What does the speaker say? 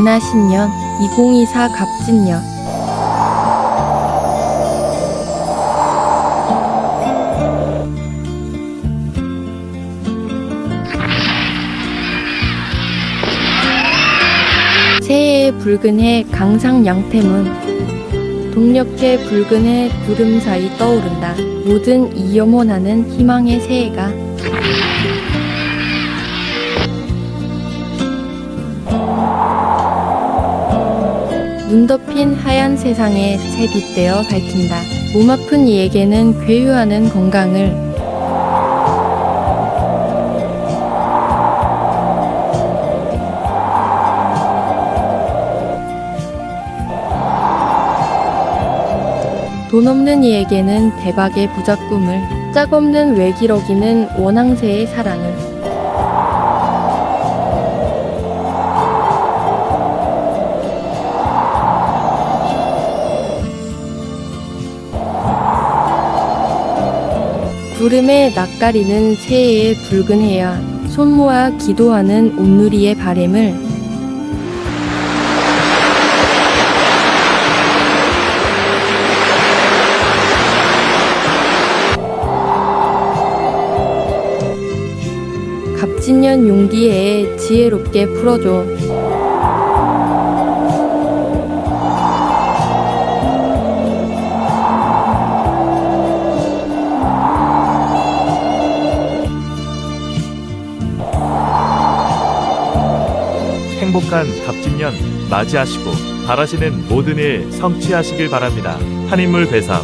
근하신년 2024 갑진년 새해의 붉은 해 강상 양태문. 동력해 붉은 해 구름 사이 떠오른다. 모든 이 염원하는 희망의 새해가 눈 덮인 하얀 세상에 채 빗대어 밝힌다. 몸 아픈 이에게는 괴유하는 건강을. 돈 없는 이에게는 대박의 부자 꿈을. 짝 없는 외기러기는 원앙새의 사랑을 구름에 낯가리는 새해의 붉은 해야 손 모아 기도하는 온누리의 바램을 갑진년 용기에 지혜롭게 풀어줘 행복한 갑진년 맞이하시고 바라시는 모든 일 성취하시길 바랍니다. 한인물 배상